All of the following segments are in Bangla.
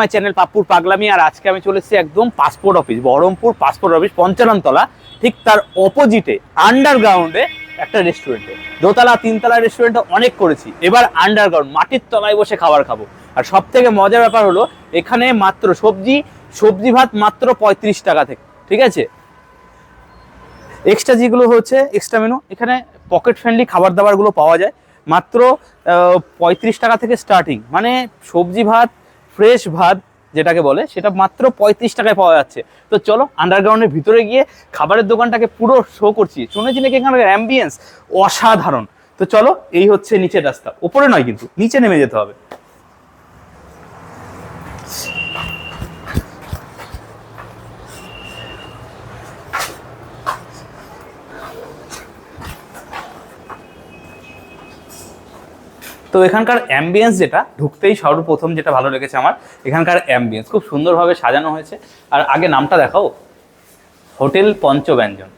মাই চ্যানেল পাপ্পুর পাগলামি, আর আজকে আমি চলে এসেছি একদম passport office Baharampur passport office Panchanantala, ঠিক তার অপোজিটে আন্ডারগ্রাউন্ডে একটা রেস্টুরেন্টে দোতলা, তিনতলা রেস্টুরেন্টে অনেক করেছি। এবার আন্ডারগ্রাউন্ড মাটির তলায় বসে খাবার খাব। আর সব থেকে মজার ব্যাপার হলো, এখানে মাত্র সবজি সবজি ভাত মাত্র পঁয়ত্রিশ টাকা থেকে, ঠিক আছে? এক্সট্রা যেগুলো হচ্ছে এক্সট্রা মেনু এখানে পকেট ফ্রেন্ডলি খাবার দাবারগুলো পাওয়া যায়। মাত্র পঁয়ত্রিশ টাকা থেকে স্টার্টিং মানে সবজি ভাত ফ্রেশ ভাত যেটাকে বলে, সেটা মাত্র পঁয়ত্রিশ টাকায় পাওয়া যাচ্ছে। তো চলো আন্ডারগ্রাউন্ডের ভিতরে গিয়ে খাবারের দোকানটাকে পুরো শো করছি। শুনেছি নাকি এখানকার অ্যাম্বিয়েন্স অসাধারণ। তো চলো, এই হচ্ছে নিচের রাস্তা। ওপরে নয় কিন্তু, নিচে নেমে যেতে হবে। তো এখানকার অ্যাম্বিয়েন্স যেটা, ঢুকতেই সর্বপ্রথম যেটা ভালো লেগেছে আমার, এখানকার অ্যাম্বিয়েন্স খুব সুন্দরভাবে সাজানো হয়েছে। আর আগে নামটা দেখাও। হোটেল পঞ্চব্যঞ্জন।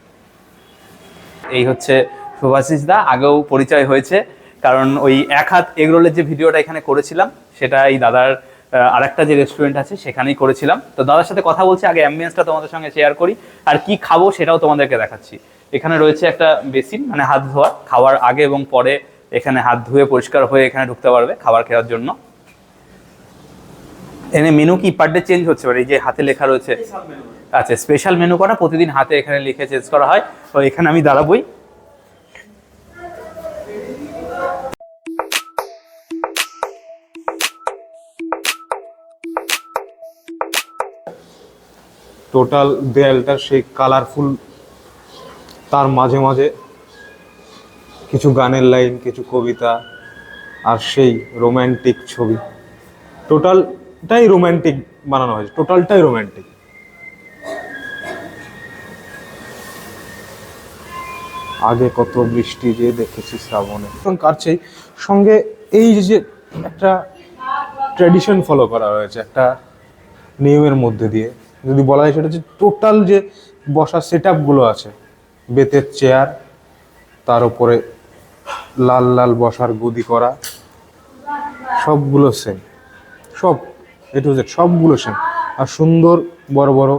এই হচ্ছে শুভাশিস দা, আগেও পরিচয় হয়েছে। কারণ ওই এক হাত এগরোলের যে ভিডিওটা এখানে করেছিলাম, সেটা এই দাদার আরেকটা যে রেস্টুরেন্ট আছে, সেখানেই করেছিলাম। তো দাদার সাথে কথা বলছি, আগে অ্যাম্বিয়েন্সটা তোমাদের সঙ্গে শেয়ার করি। আর কি খাব সেটাও তোমাদেরকে দেখাচ্ছি। এখানে রয়েছে একটা বেসিন মানে হাত ধোয়া, খাওয়ার আগে এবং পরে এখানে হাত ধুয়ে পরিষ্কার হয়ে এখানে ঢুকতে পারবে খাবার খাওয়ার জন্য। এখানে মেনু কি পার ডে চেঞ্জ হচ্ছে? মানে এই যে হাতে লেখা রয়েছে। আচ্ছা স্পেশাল মেনু করা প্রতিদিন হাতে এখানে লিখে চেঞ্জ করা হয়। তো এখানে আমি দাঁড়াবই। টোটাল দেয়ালটা সেই কালারফুল তার মাঝে মাঝে কিছু গানের লাইন, কিছু কবিতা আর সেই রোম্যান্টিক ছবি। টোটালটাই রোম্যান্টিক বানানো হয়েছে টোটালটাই রোম্যান্টিক আগে কত বৃষ্টি যে দেখেছি শ্রাবণে। এবং কাটছেই সঙ্গে এই যে একটা ট্র্যাডিশন ফলো করা হয়েছে, একটা নিয়মের মধ্যে দিয়ে। যদি বলা যায় সেটা হচ্ছে টোটাল যে বসার সেট আপগুলো আছে, বেতের চেয়ার তার উপরে লাল লাল বসার গদি করা, সবগুলো সেম সব এ টু জেড সবগুলো সেম আর সুন্দর বড় বড়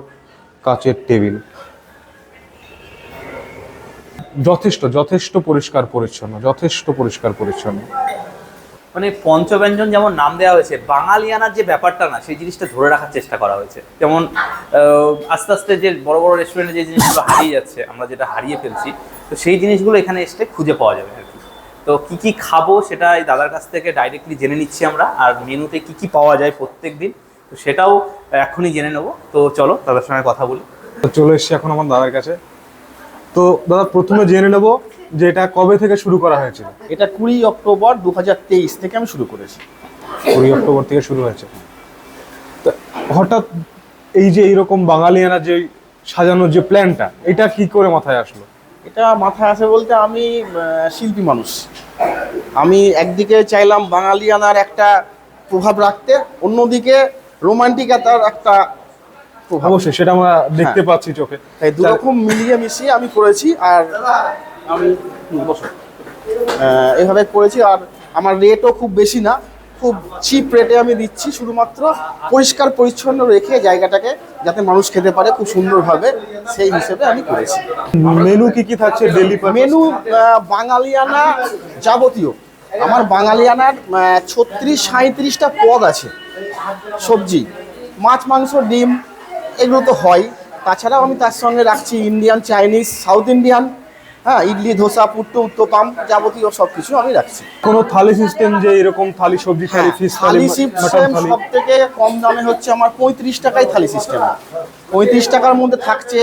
কাচের টেবিল। যথেষ্ট যথেষ্ট পরিষ্কার পরিচ্ছন্ন, যথেষ্ট পরিষ্কার পরিচ্ছন্ন। মানে পঞ্চব্যঞ্জন যেমন নাম দেওয়া হয়েছে, বাঙালিয়ানার যে ব্যাপারটা না, সেই জিনিসটা ধরে রাখার চেষ্টা করা হয়েছে। যেমন আস্তে আস্তে যে বড় বড় রেস্টুরেন্টে যে জিনিসগুলো হারিয়ে যাচ্ছে, আমরা যেটা হারিয়ে ফেলছি, তো সেই জিনিসগুলো এখানে এসে খুঁজে পাওয়া যাবে তো কি কি খাব সেটা এই দাদার কাছ থেকে ডাইরেক্টলি জেনে নিচ্ছি আমরা। আর মেনুতে কি কি পাওয়া যায় প্রত্যেক দিন তো সেটাও এখনই জেনে নেব। তো চলো দাদার সঙ্গে কথা বলি। তো চলে এসছি এখন আমার দাদার কাছে। তো দাদা প্রথমে জেনে নেব যে এটা কবে থেকে শুরু করা হয়েছিল। এটা কুড়ি অক্টোবর দু হাজার তেইশ থেকে আমি শুরু করেছি। কুড়ি অক্টোবর থেকে শুরু হয়েছে। তো হঠাৎ এই যে এইরকম বাঙালিয়ানা যে সাজানোর যে প্ল্যানটা এটা কি করে মাথায় আসলো? এটা মাথায় আছে বলতে আমি শিল্পী মানুষ। আমি একদিকে চাইলাম বাঙালিয়ানার একটা প্রভাব রাখতে অন্যদিকে রোমান্টিকতার একটা প্রভাব। অবশ্যই সেটা আমরা দেখতে হ্যাঁ। পাচ্ছি চোখে। তাই দুরকম মিলিয়ে মিশিয়ে আমি করেছি আর আমি এভাবে করেছি আর আমার রেটও খুব বেশি না। খুব চিপ রেটে আমি দিচ্ছি শুধুমাত্র পরিষ্কার পরিচ্ছন্ন রেখে জায়গাটাকে যাতে মানুষ খেতে পারে খুব সুন্দরভাবে সেই হিসেবে আমি করেছি। মেনু কি কি থাকছে ডেলি মেনু বাঙালিয়ানা যাবতীয়। আমার বাঙালিয়ানার ছত্রিশ সাঁত্রিশটা পদ আছে সবজি। মাছ মাংস ডিম এগুলো তো হয়। তাছাড়াও আমি তার সঙ্গে রাখছি ইন্ডিয়ান চাইনিজ সাউথ ইন্ডিয়ান হ্যাঁ ইডলি ধোসা পুট্টু উত্তপাম যাবতীয় সব কিছু আমি রাখছি। কোনো থালি সিস্টেম যে এরকম থালি সবজি থালি ফিশ থালি থালি সিস্টেম সব থেকে কম দামে হচ্ছে আমার পঁয়ত্রিশ টাকায় থালি সিস্টেম পঁয়ত্রিশ টাকার মধ্যে থাকছে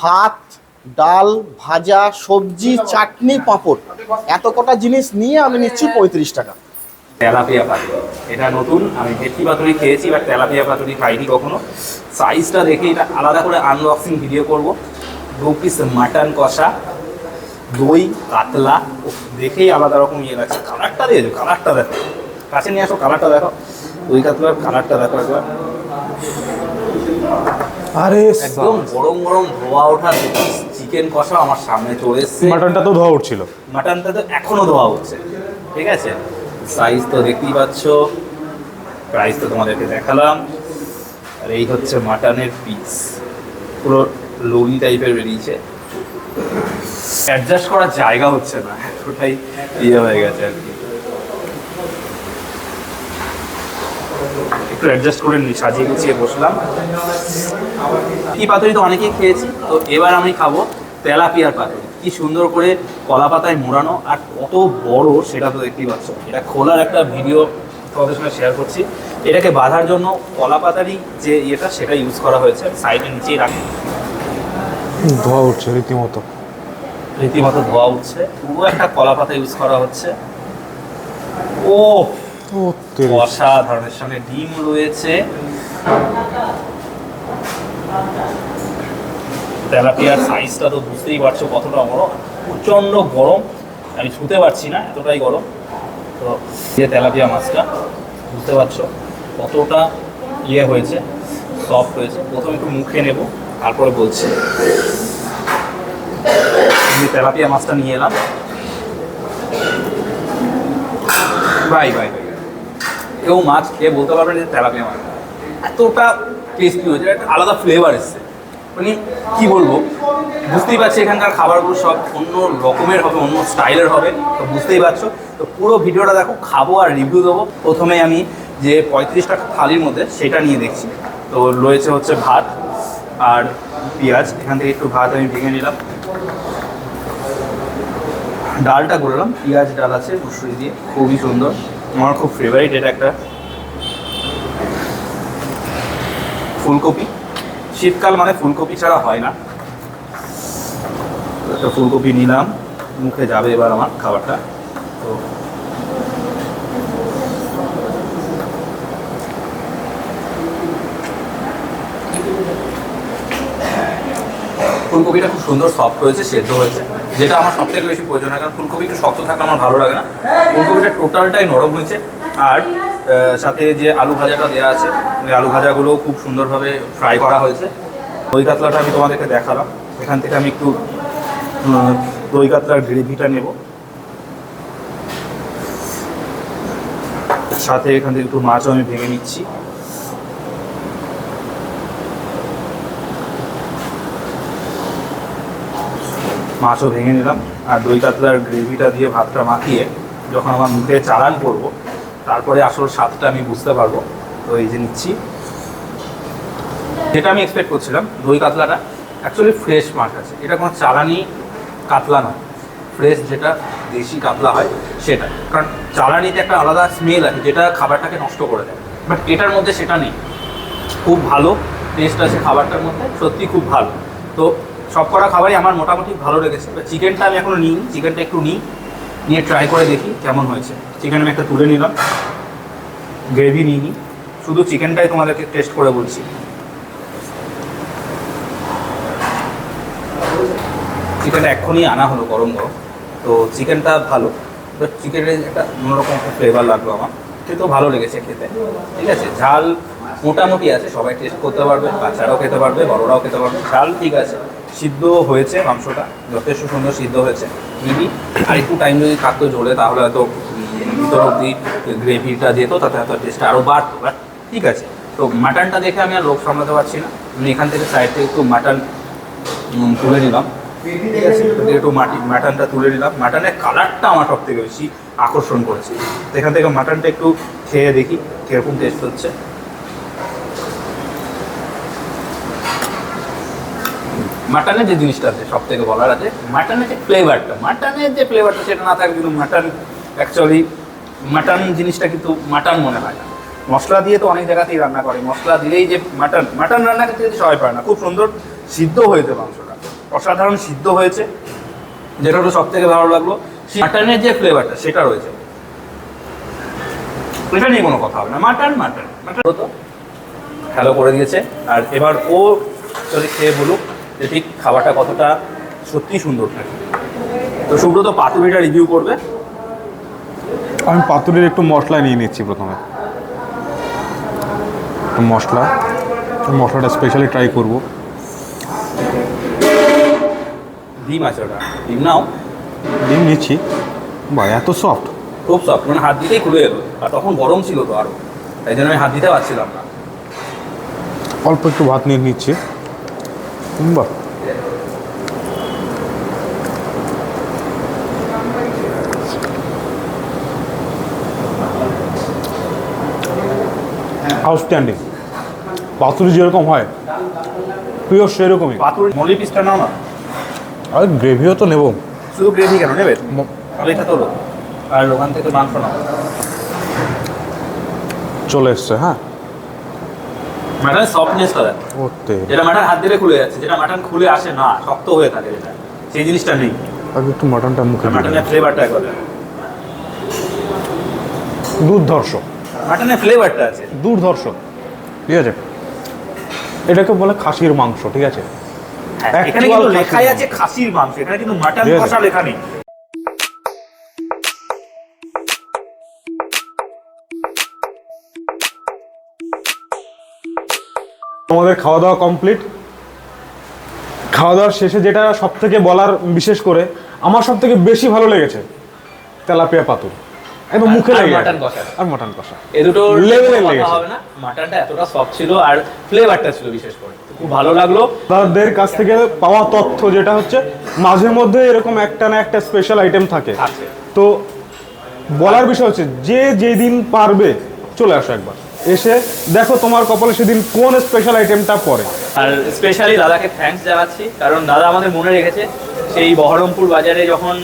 ভাত ডাল ভাজা সবজি চাটনি পাঁপড়। এত কটা জিনিস নিয়ে আমি নিচ্ছি পঁয়ত্রিশ টাকা। তেলাপিয়া পাতুরি। এটা নতুন আমি ভেটকি পাতুরি খেয়েছি বাট তেলাপিয়া পাতুরি খাইনি কখনো। সাইজটা দেখে এটা আলাদা করে আনবক্সিং ভিডিও করব। দু পিস মাটন কষা। দই কাতলা দেখেই আলাদা রকম ইয়ে লাগছে। কালারটা দিয়েছ কালারটা দেখো। কাছে নিয়ে আসো কালারটা দেখো। দই কাতলার কালারটা দেখো একবার। আরে একদম গরম গরম ধোয়া ওঠা চিকেন কষা আমার সামনে চলে এসছে। মাটনটা তো ধোয়া উঠছিল। মাটনটা তো এখনও ধোয়া হচ্ছে ঠিক আছে? সাইজ তো দেখতেই পাচ্ছ। প্রাইস তো তোমাদেরকে দেখালাম। আর এই হচ্ছে মাটনের পিস পুরো লোনি টাইপের বেরিয়েছে। অ্যাডজাস্ট করার জায়গা হচ্ছে না। এতটাই ইয়ে হয়ে গেছে আর কি। একটু অ্যাডজাস্ট করে সাজিয়ে গুছিয়ে বসলাম। কি পাতুরি তো অনেকেই খেয়েছি, তো এবার আমি খাব তেলাপিয়ার পাতুরি। কি সুন্দর করে কলা পাতায় মোড়ানো আর কত বড় সেটা তো দেখতেই পাচ্ছ। এটা খোলার একটা ভিডিও তোমাদের সঙ্গে শেয়ার করছি। এটাকে বাঁধার জন্য কলা পাতারই যে ইয়েটা, সেটা ইউজ করা হয়েছে। সাইডে নিচেই রাখি। ধোয়া উঠছে রীতিমতো। রীতিমতো ধোয়া উঠছে। পুরো একটা কলা পাতা ইউজ করা হচ্ছে। ও অসাধারণের সঙ্গে ডিম রয়েছে। তেলাপিয়ার সাইজটা তো বুঝতেই পারছ কতটা বড়। প্রচণ্ড গরম। আমি ছুতে পারছি না এতটাই গরম। তো যে তেলাপিয়া মাছটা বুঝতে পারছ কতটা ইয়ে হয়েছে সফট হয়েছে। প্রথমে একটু মুখে নেব তারপরে বলছি। আমি তেলাপিয়া মাছটা নিয়ে এলাম। বাই বাই বাই কেউ মাছ খেয়ে বলতে পারবে যে তেলাপিয়া মাছ। এতটা টেস্টি হয়েছে, একটা আলাদা ফ্লেভার এসছে। মানে কি বলব? বুঝতেই পারছি, এখানকার খাবারগুলো সব অন্য রকমের হবে, অন্য স্টাইলের হবে, তো বুঝতেই পারছ। তো পুরো ভিডিওটা দেখো, খাব আর রিভিউ দেবো। প্রথমে আমি যে পঁয়ত্রিশ টাকা থালির মধ্যে সেটা নিয়ে দেখছি। তো রয়েছে হচ্ছে ভাত আর পেঁয়াজ। এখান থেকে একটু ভাত আমি ভেঙে নিলাম। ডালটা করলাম পেঁয়াজ, ডাল আছে মুসুরি দিয়ে। খুবই সুন্দর। আমার খুব ফেভারিট এটা একটা। ফুলকপি। শীতকাল মানে ফুলকপি ছাড়া হয় না। একটা ফুলকপি নিলাম। মুখে যাবে এবার আমার খাবারটা। তো ফুলকপিটা খুব সুন্দর সফট হয়েছে, সেদ্ধ হয়েছে। যেটা আমার সব থেকে বেশি প্রয়োজন হয়, কারণ ফুলকপি একটু শক্ত থাকা আমার ভালো লাগে না। ফুলকপিটা টোটালটাই নরম হয়েছে। আর সাথে যে আলু ভাজাটা দেওয়া আছে আলু ভাজাগুলো খুব সুন্দরভাবে ফ্রাই করা হয়েছে। দই কাতলাটা আমি তোমাদেরকে দেখালাম। এখান থেকে আমি একটু দই কাতলার গ্রেভিটা নেব। সাথে এখান থেকে একটু মাছও আমি ভেঙে নিচ্ছি। মাছও ভেঙে নিলাম আর দই কাতলার গ্রেভিটা দিয়ে ভাতটা মাখিয়ে যখন আমার মুখে চালান করব, তারপরে আসল স্বাদটা আমি বুঝতে পারব। তো এই যে নিচ্ছি। যেটা আমি এক্সপেক্ট করছিলাম, দই কাতলাটা অ্যাকচুয়ালি ফ্রেশ মাছ আছে। এটা কোনো চালানি কাতলা নয়। ফ্রেশ যেটা দেশি কাতলা হয়, সেটা। কারণ চালানিতে একটা আলাদা স্মেল আছে, যেটা খাবারটাকে নষ্ট করে দেয়। বাট এটার মধ্যে সেটা নেই। খুব ভালো টেস্ট আছে খাবারটার মধ্যে, সত্যি খুব ভালো। তো সব করা খাবারই আমার মোটামুটি ভালো লেগেছে। এবার চিকেনটা আমি এখনও নিই চিকেনটা একটু নিই, নিয়ে ট্রাই করে দেখি কেমন হয়েছে। চিকেন আমি একটা তুলে নিলাম গ্রেভি নিই নি শুধু চিকেনটাই তোমাদেরকে টেস্ট করে বলছি। চিকেনটা এক্ষুনি আনা হলো, গরম গরম। তো চিকেনটা ভালো বাট চিকেনের একটা অন্যরকম একটা ফ্লেভার লাগল আমার। খেতেও ভালো লেগেছে খেতে, ঠিক আছে? ঝাল মোটামুটি আছে, সবাই টেস্ট করতে পারবে, বাচ্চারাও খেতে পারবে, বড়রাও খেতে পারবে, ঝাল ঠিক আছে। সিদ্ধ হয়েছে মাংসটা, যথেষ্ট সুন্দর সিদ্ধ হয়েছে। মেবি আর একটু টাইম যদি থাকতো ঝোলে তাহলে হয়তো ভিতর অব্দি গ্রেভিটা যেত, তাতে হয়তো টেস্টটা আরও বাড়তো। বাট ঠিক আছে, তো মাটনটা দেখে আমি আর লোক সামলাতে পারছি না। আমি এখান থেকে সাইড থেকে একটু মাটন তুলে নিলাম। ঠিক আছে একটু মাটি মাটনটা তুলে নিলাম। মাটনের কালারটা আমার সব থেকে বেশি আকর্ষণ করেছে। এখান থেকে মাটনটা একটু খেয়ে দেখি, কীরকম টেস্ট হচ্ছে। মাটনের যে জিনিসটা আছে সব থেকে বলার আছে মাটনের যে ফ্লেভারটা মাটনের যে ফ্লেভারটা সেটা না থাকলে কিন্তু মাটন অ্যাকচুয়ালি মাটন জিনিসটা কিন্তু মাটন মনে হয় না। মশলা দিয়ে তো অনেক জায়গাতেই রান্না করে, মশলা দিলেই যে মাটন মাটন রান্না করতে কিন্তু সবাই পারে না, খুব সুন্দর সিদ্ধ হয়েছে মাংসটা, অসাধারণ সিদ্ধ হয়েছে, যেটা হলো সব থেকে ভালো লাগল। মাটনের যে ফ্লেভারটা সেটা রয়েছে। এটা নিয়ে কোনো কথা হবে না মাটন মাটন মাটন হতো হ্যালো করে দিয়েছে, আর এবার ও যদি খেয়ে বলুক যে ঠিক খাবারটা কতটা সত্যি সুন্দর থাকে। তো সুব্রত পাতুরিটা রিভিউ করবে। আমি পাতুরির একটু মশলা নিয়ে নিচ্ছি প্রথমে। একটু মশলা। মশলাটা স্পেশালি ট্রাই করব। ডিম আছে ওটা। ডিম নাও। ডিম নিচ্ছি। বা এত সফট খুব সফট মানে হাত দিতেই খুলে এলো আর তখন গরম ছিল তো আরও তাই জন্য আমি হাত দিতে পারছিলাম না। অল্প একটু ভাত নিয়ে নিচ্ছি। বাহ আউটস্ট্যান্ডিং পাতুরি যেরকম হয় প্রিয় সেরকমই। পাতুরি মলি পিসটা নাও না। আর গ্রেভিও তো নেব। শুধু গ্রেভি কেন নেবে? মলিটা তোলো। আর ওখান থেকে মাংস নাও। চলে এসছে হ্যাঁ। মাটনের সফটনেসটা দেখ ওতে। যেটা মাটন হাত দিলে খুলে যাচ্ছে যেটা মাটন খুলে আসে না শক্ত হয়ে থাকে যেটা। সেই জিনিসটা নেই। আগে একটু মাটনটা মুখে মাটনের ফ্লেভারটা। দুর্ধর্ষ। মাটনের ফ্লেভারটা আছে। দুর্ধর্ষ। ঠিক আছে? এটাকে বলে খাসির মাংস ঠিক আছে? হ্যাঁ, এখানে কিন্তু লেখাই। আছে খাসির মাংস এখানে কিন্তু মাটন কষা লেখা নেই। আমাদের খাওয়া দাওয়া কমপ্লিট খাওয়া দাওয়ার শেষে যেটা সব থেকে বলার বিশেষ করে আমার সব থেকে বেশি ভালো লেগেছে তেলাপিয়া পাতুর। একদম মুখে লেগে মাটন কষা। আর মটন কষা। দুটো কথা লেগেছে। হবে না। মাটনটা এতটা সফট ছিল আর ফ্লেভারটা ছিল বিশেষ করে। খুব ভালো লাগল। তাদের কাছ থেকে পাওয়া তথ্য যেটা হচ্ছে মাঝে মধ্যে এরকম একটা না একটা স্পেশাল আইটেম থাকে। তো বলার বিষয় হচ্ছে যে যেদিন পারবে চলে আসো একবার। এসে দেখো তোমার কপালে সেদিন কোন স্পেশাল আইটেমটা পড়ে। আর স্পেশালি দাদাকে থ্যাঙ্কস জানাচ্ছি কারণ দাদা আমাদের মনে রেখেছে সেই বহরমপুর বাজারে যখন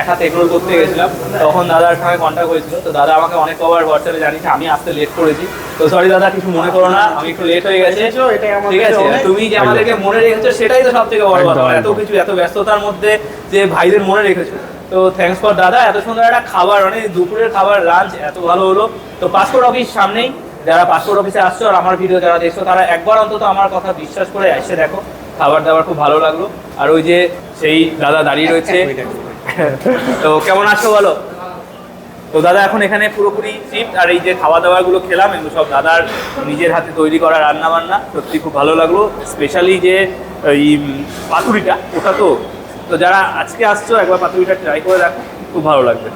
এক হাতে এগরোল করতে গেছিলাম তখন দাদার সঙ্গে কন্ট্যাক্ট হয়েছিল। তো দাদা আমাকে অনেক কবার হোয়াটসঅ্যাপে জানিয়েছে আমি আসতে লেট করেছি। তো সরি দাদা কিছু মনে করো না আমি একটু লেট হয়ে গেছে। এটাই ঠিক আছে তুমি যে আমাদেরকে মনে রেখেছো সেটাই তো সব থেকে বড় কথা। এত কিছু এত ব্যস্ততার মধ্যে যে ভাইদের মনে রেখেছো। তো থ্যাঙ্কস ফর দাদা এত সুন্দর একটা খাবার মানে দুপুরের খাবার লাঞ্চ এত ভালো হলো। তো পাসপোর্ট অফিস সামনেই। যারা পাসপোর্ট অফিসে আসছো আর আমার ভিডিও যারা দেখছ তারা একবার অন্তত আমার কথা বিশ্বাস করে এসে দেখো। খাবার দাবার খুব ভালো লাগল। আর ওই যে সেই দাদা দাঁড়িয়ে রয়েছে। তো কেমন আছো বলো? তো দাদা এখন এখানে পুরোপুরি শিফট আর এই যে খাওয়া দাওয়া গুলো খেলাম এগুলো সব দাদার নিজের হাতে তৈরি করা রান্না বান্না সত্যি খুব ভালো লাগল। স্পেশালি যে এই পাতুরিটা ওটা তো। তো যারা আজকে আসছো একবার পাতুরিটা ট্রাই করে দেখো। খুব ভালো লাগবে।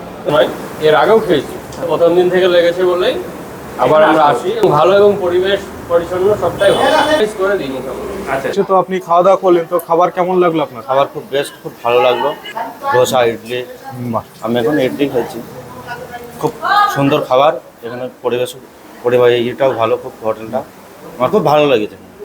এর আগেও খেয়েছি। প্রথম দিন থেকে লেগেছে বলেই আবার আমরা আসি। ভালো এবং পরিবেশ পরিচ্ছন্ন সবটাই ভালো করে দিই আচ্ছা তো আপনি খাওয়া দাওয়া করলেন তো খাবার কেমন লাগল আপনার? খাবার খুব বেস্ট খুব ভালো লাগল। ধোসা ইডলি। আমি এখন ইডলি খেয়েছি। খুব সুন্দর খাবার। এখানে পরিবেশ পরিবার ইয়েটাও ভালো খুব হোটেলটা আমার খুব ভালো লেগেছে।